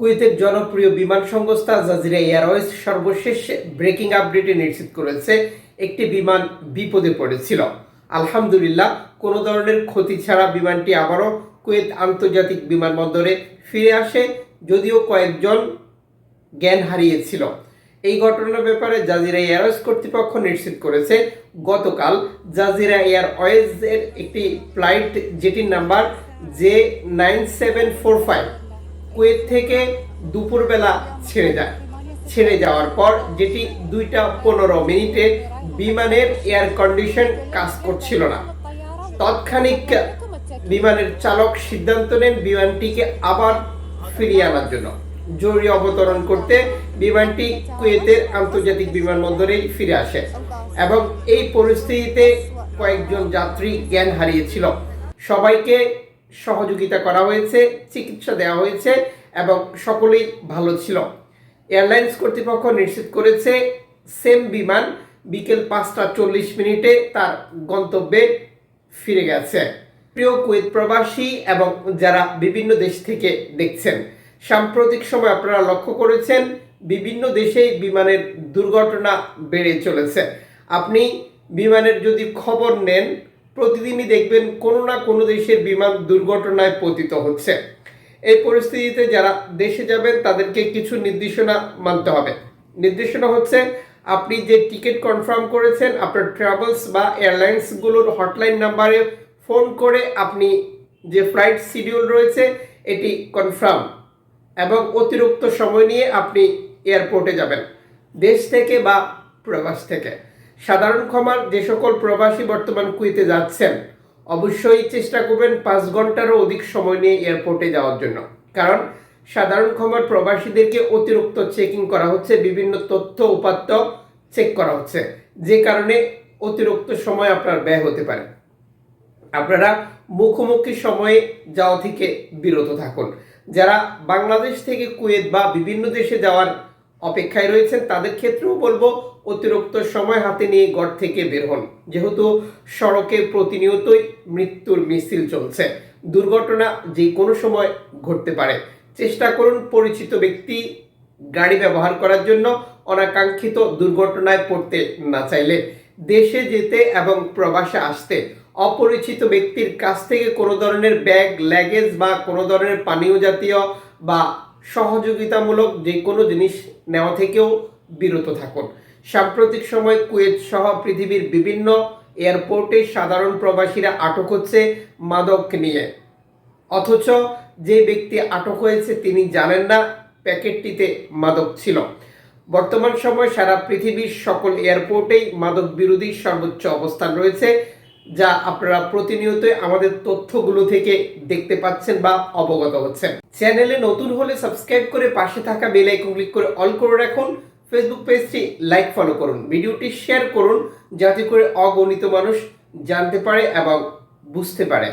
কুয়েতের জনপ্রিয় বিমান সংস্থা জাজিরা এয়ারওয়েজ সর্বশেষ ব্রেকিং আপডেটে নিশ্চিত করেছে, একটি বিমান বিপদে পড়েছিল। আলহামদুলিল্লাহ, কোনো ধরনের ক্ষতি ছাড়া বিমানটি আবারও কুয়েত আন্তর্জাতিক বিমানবন্দরে ফিরে আসে, যদিও কয়েকজন জ্ঞান হারিয়েছিল। এই ঘটনার ব্যাপারে জাজিরা এয়ারওয়েজ কর্তৃপক্ষ নিশ্চিত করেছে, গতকাল জাজিরা এয়ারওয়েজের একটি ফ্লাইট, যেটির number J nine seven four five Kuwait থেকে দুপুরবেলা ছেড়ে যায়। ছেড়ে যাওয়ার পর যেটি দুইটা পনেরো মিনিটে বিমানের এয়ার কন্ডিশন কাজ করছিল না। তৎক্ষণিক বিমানের চালক সিদ্ধান্ত নেন বিমানটিকে আবার ফিরিয়ে আনার জন্য। জরুরি অবতরণ করতে বিমানটি কুয়েতের আন্তর্জাতিক বিমানবন্দরেই ফিরে আসে এবং এই পরিস্থিতিতে কয়েকজন যাত্রী জ্ঞান হারিয়েছিল। সবাইকে সহযোগিতা করা হয়েছে, চিকিৎসা দেওয়া হয়েছে এবং সকলেই ভালো ছিল। এয়ারলাইন্স কর্তৃপক্ষ নিশ্চিত করেছে, সেম বিমান বিকেল পাঁচটা চল্লিশ মিনিটে তার গন্তব্যে ফিরে গেছে। প্রিয় কুয়েত প্রবাসী এবং যারা বিভিন্ন দেশ থেকে দেখছেন, সাম্প্রতিক সময় আপনারা লক্ষ্য করেছেন, বিভিন্ন দেশেই বিমানের দুর্ঘটনা বেড়ে চলেছে। আপনি বিমানের যদি খবর নেন প্রতিদিনই দেখবেন কোনো না কোনো দেশের বিমান দুর্ঘটনায় পতিত হচ্ছে। এই পরিস্থিতিতে যারা দেশে যাবেন, তাদেরকে কিছু নির্দেশনা মানতে হবে। নির্দেশনা হচ্ছে, আপনি যে টিকিট কনফার্ম করেছেন, আপনার ট্রাভেলস বা এয়ারলাইন্সগুলোর হটলাইন নাম্বারে ফোন করে আপনি যে ফ্লাইট শিডিউল রয়েছে, এটি কনফার্ম এবং অতিরিক্ত সময় নিয়ে আপনি এয়ারপোর্টে যাবেন, দেশ থেকে বা প্রবাস থেকে। সাধারণ ক্ষমার যে সকল প্রবাসী বর্তমান কুইতে যাচ্ছেন, অবশ্যই চেষ্টা করবেন পাঁচ ঘন্টারও অধিক সময় নিয়ে এয়ারপোর্টে যাওয়ার জন্য। কারণ সাধারণ ক্ষমার প্রবাসীদেরকে অতিরিক্ত চেকিং করা হচ্ছে, বিভিন্ন তথ্য উপাত্ত চেক করা হচ্ছে, যে কারণে অতিরিক্ত সময় আপনার ব্যয় হতে পারে। আপনারা মুখোমুখি সময়ে যাওয়া থেকে বিরত থাকুন। যারা বাংলাদেশ থেকে কুয়েত বা বিভিন্ন দেশে যাওয়ার অপেক্ষায় রয়েছেন, তাদের ক্ষেত্রেও বলব অতিরিক্ত সময় হাতে নিয়ে ঘর থেকে বের হন। যেহেতু সড়কে প্রতিনিয়তই মৃত্যুর মিছিল চলছে। দুর্ঘটনা যে কোনো সময় ঘটতে পারে। চেষ্টা করুন পরিচিত ব্যক্তি গাড়ি ব্যবহার করার জন্য অনাকাঙ্ক্ষিত দুর্ঘটনায় পড়তে না চাইলে। দেশে যেতে এবং প্রবাসে আসতে অপরিচিত ব্যক্তির কাছ থেকে কোনো ধরনের ব্যাগ ল্যাগেজ বা কোনো ধরনের পানীয় জাতীয় বা সহযোগিতামূলক যে কোনো জিনিস নেওয়া থেকেও বিরত থাকুন। সাম্প্রতিক সময় কুয়েত সহ পৃথিবীর বিভিন্ন এয়ারপোর্টে সাধারণ প্রবাসীরা আটক হচ্ছে মাদক নিয়ে। অথচ যে ব্যক্তি আটক হয়েছে তিনি জানেন না প্যাকেটটিতে মাদক ছিল। বর্তমান সময় সারা পৃথিবীর সকল এয়ারপোর্টেই মাদক বিরোধী সর্বোচ্চ অবস্থান রয়েছে। যা আপনারা প্রতিনিয়তই আমাদের তথ্যগুলো থেকে দেখতে পাচ্ছেন বা অবগত হচ্ছেন। চ্যানেলে নতুন হলে সাবস্ক্রাইব করে পাশে থাকা বেল আইকন ক্লিক করে অল করে রাখুন। ফেসবুক পেজটি লাইক ফলো করুন। ভিডিওটি শেয়ার করুন যাতে করে অগণিত মানুষ জানতে পারে এবং বুঝতে পারে।